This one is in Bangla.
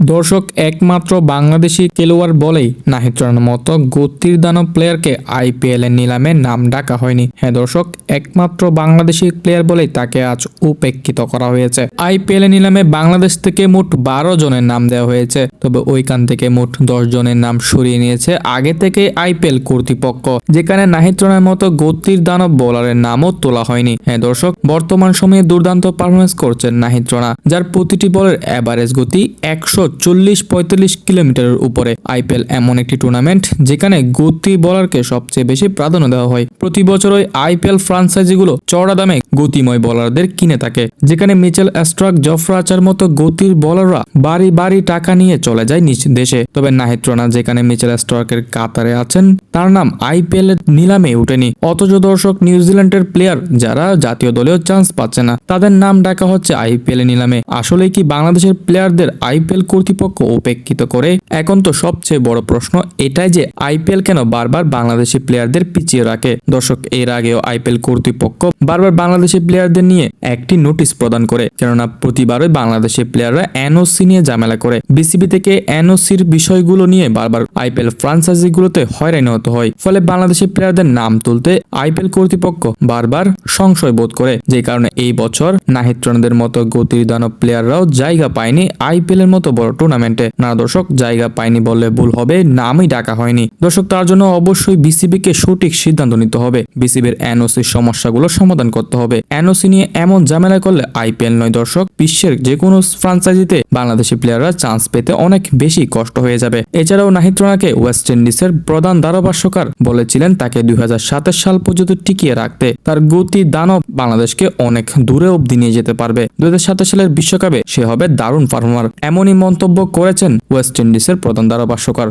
দর্শক একমাত্র বাংলাদেশি খেলোয়াড় বলেই নাহিদ মতো গতির দানব প্লেয়ারকে আইপিএল এর নিলামে নাম ডাকা হয়নি। হ্যাঁ দর্শক, একমাত্র বাংলাদেশি প্লেয়ার বলেই তাকে আজ উপেক্ষিত করা হয়েছে। আইপিএল নিলামে বাংলাদেশ থেকে মোট বারো জনের নাম দেওয়া হয়েছে। তবে ওইখান থেকে মোট দশ জনের নাম সরিয়ে নিয়েছে আগে থেকে আইপিএল কর্তৃপক্ষ, যেখানে নাহিদ রানার মতো গতির দানব বোলারের নামও তোলা হয়নি। হ্যাঁ দর্শক, বর্তমান সময়ে দুর্দান্ত পারফরমেন্স করছেন নাহিদ রানা, যার প্রতিটি বলের অ্যাভারেজ গতি একশো চল্লিশ পঁয়তাল্লিশ কিলোমিটারের উপরে। আইপিএল এমন একটি টুর্নামেন্ট যেখানে গতি বলারকে সবচেয়ে বেশি প্রাধান্য দেওয়া হয়। প্রতি বছর ওই আইপিএল ফ্রাঞ্চাইজিগুলো চড়া দামে গতিময় বলারদের কিনে থাকে, যেখানে মিচেল অ্যাস্ট্রাক জফরাচার মতো গতির বলাররা বাড়ি বাড়ি টাকা নিয়ে চলে যায় নিজ দেশে। তবে নাহিদ রানা, যেখানে মিচেল অ্যাস্ট্রাকের কাতারে আছেন, তার নাম আইপিএল এর নিলামে উঠেনি অথচ দর্শক নিউজিল্যান্ডের প্লেয়ার যারা জাতীয় দলেও চান্স পাচ্ছে না, তাদের নাম ডাকা হচ্ছে আইপিএল নিলামে। আসলে কি বাংলাদেশের প্লেয়ারদের আইপিএল কর্তৃপক্ষ উপেক্ষিত করে? এখন তো সবচেয়ে বড় প্রশ্ন এটাই যে আইপিএল কেন বারবার বাংলাদেশি প্লেয়ারদের পিছিয়ে রাখে? দর্শক, এর আগেও আইপিএল কর্তৃপক্ষ বারবার বাংলাদেশি প্লেয়ারদের নিয়ে একটি নোটিশ প্রদান করে। কেননা প্রতিবারই বাংলাদেশি প্লেয়াররা এনওসি নিয়ে ঝামেলা করে। বিসিবি থেকে এনওসির বিষয়গুলো নিয়ে বারবার আইপিএল ফ্রাঞ্চাইজিগুলোতে হয়রানি হতে হয়। ফলে বাংলাদেশি প্লেয়ারদের নাম তুলতে আইপিএল কর্তৃপক্ষ বারবার সংশয় বোধ করে। যে কারণে এই বছর নাহিদ রানাদের মতো গতির দানব প্লেয়াররাও জায়গা পায়নি আইপিএল এর মতো বড় টুর্নামেন্টে না দর্শক, জায়গা পায়নি বললে ভুল হবে, নামই ডাকা হয়নি। দর্শক, তার জন্য অবশ্যই বিসিবিকে সঠিক সিদ্ধান্ত নিতে হবে। বিসিবির এনওসির সমস্যাগুলো সমাধান করতে হবে। এনওসি নিয়ে এমন ঝামেলা করলে আইপিএল নয় দর্শক। বিশ্বের যে কোনো ফ্রাঞ্চাইজিতে বাংলাদেশি প্লেয়াররা চান্স পেতে অনেক বেশি কষ্ট হয়ে যাবে। এছাড়াও নাহিদ রানাকে ওয়েস্ট ইন্ডিজের প্রধান ধারাভাষ্যকার বলেছিলেন তাকে দুই সাল পর্যন্ত টিকিয়ে রাখতে। তার গতি, দানব বাংলাদেশকে অনেক দূরে অবধি নিয়ে যেতে পারবে। দুই সালের বিশ্বকাপে সে হবে দারুণ পারফর্মার এমনই মন্তব্য করেছেন ওয়েস্ট ইন্ডিজের প্রধান ধারাভাষ্যকার।